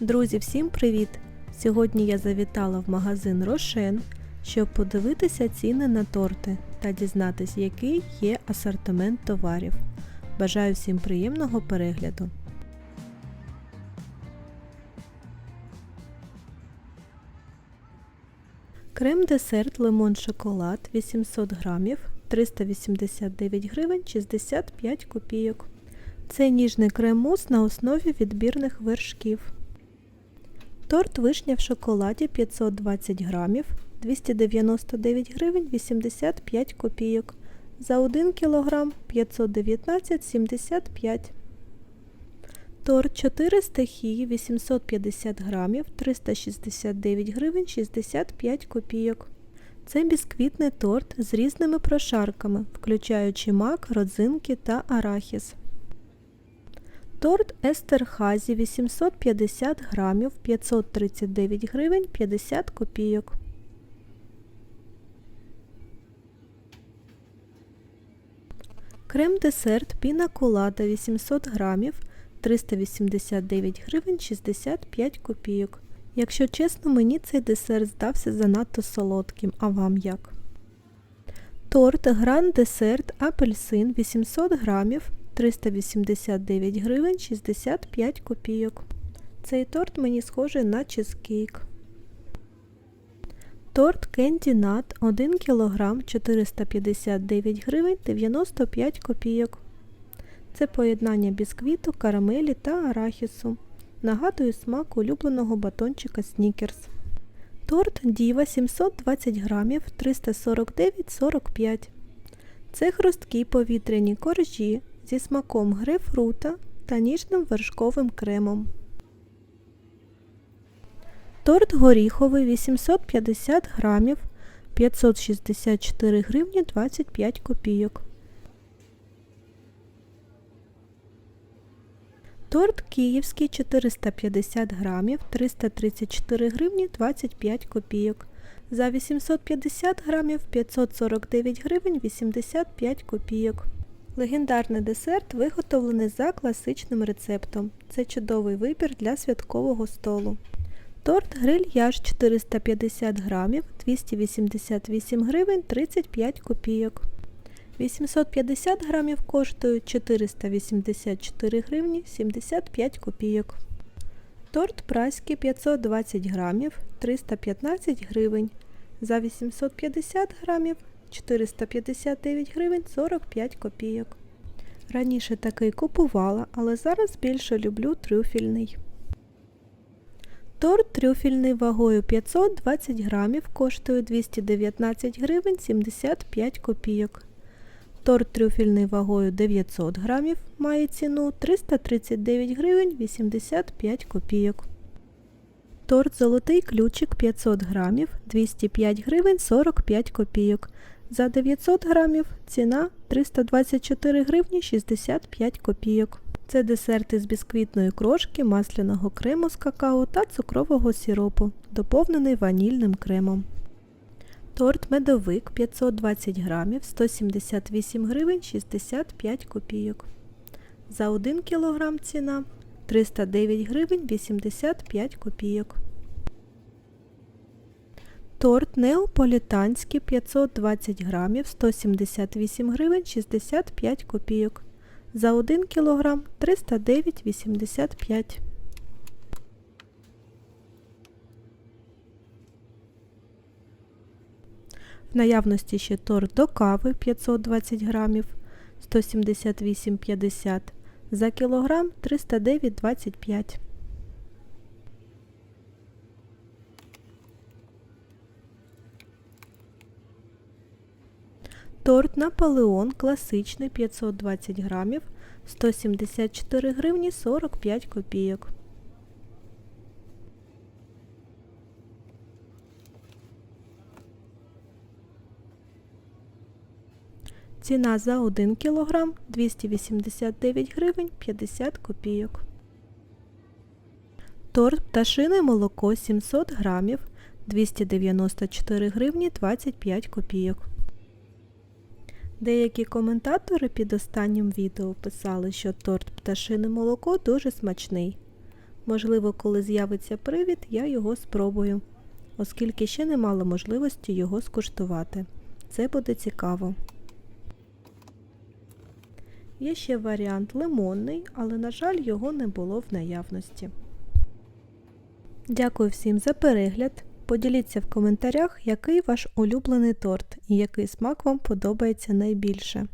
Друзі, всім привіт! Сьогодні я завітала в магазин Рошен, щоб подивитися ціни на торти та дізнатись, який є асортимент товарів. Бажаю всім приємного перегляду! Крем-десерт лимон шоколад 800 грамів 389 гривень 65 копійок. Це ніжний крем-мус на основі відбірних вершків. Торт вишня в шоколаді 520 грамів 299 гривень 85 копійок. За 1 кг 519,75 Торт 4 стихії 850 грамів 369 гривень 65 копійок. Це бісквітний торт з різними прошарками, включаючи мак, родзинки та арахіс. Торт Естерхазі 850 грамів 539 гривень 50 копійок. Крем-десерт Піна Колада 800 грамів 389 гривень 65 копійок. Якщо чесно, мені цей десерт здався занадто солодким, а вам як? Торт Гранд Десерт Апельсин 800 грамів 389 гривень 65 копійок. Цей торт мені схожий на чизкейк. Торт Кенді Нат 1 кг 459 гривень 95 копійок. Це поєднання бісквіту, карамелі та арахісу. Нагадує смак улюбленого батончика Снікерс. Торт Діва 720 грамів 349,45. Це хрусткі повітряні коржі зі смаком грейпфрута та ніжним вершковим кремом. Торт горіховий 850 грамів 564 гривні 25 копійок. Торт київський 450 грамів 334 гривні 25 копійок. За 850 грамів 549 гривень 85 копійок. Легендарний десерт виготовлений за класичним рецептом. Це чудовий вибір для святкового столу. Торт грильяж 450 грамів 288 гривень 35 копійок. 850 грамів коштують 484 гривні 75 копійок. Торт праський 520 грамів 315 гривень. За 850 грамів 459 гривень 45 копійок. Раніше такий купувала, але зараз більше люблю трюфельний. Торт трюфельний вагою 520 грамів коштує 219 гривень 75 копійок. Торт трюфельний вагою 900 грамів має ціну 339 гривень 85 копійок. Торт золотий ключик 500 грамів 205 гривень 45 копійок. За 900 грамів ціна 324 гривні 65 копійок. Це десерти з бісквітної крошки, масляного крему з какао та цукрового сиропу, доповнений ванільним кремом. Торт медовик 520 грамів 178 гривень 65 копійок. За 1 кг ціна 309 гривень 85 копійок. Торт неаполітанський 520 грамів 178 гривень 65 копійок. За 1 кг 309,85 В наявності ще торт до кави 520 грамів 178,50 за кілограм 309,25 Торт Наполеон класичний 520 грамів 174 гривні 45 копійок. Ціна за 1 кг 289 гривень 50 копійок. Торт пташине молоко 700 грамів 294 гривні 25 копійок. Деякі коментатори під останнім відео писали, що торт пташине молоко дуже смачний. Можливо, коли з'явиться привід, я його спробую, оскільки ще не мала можливості його скуштувати. Це буде цікаво. Є ще варіант лимонний, але, на жаль, його не було в наявності. Дякую всім за перегляд. Поділіться в коментарях, який ваш улюблений торт і який смак вам подобається найбільше.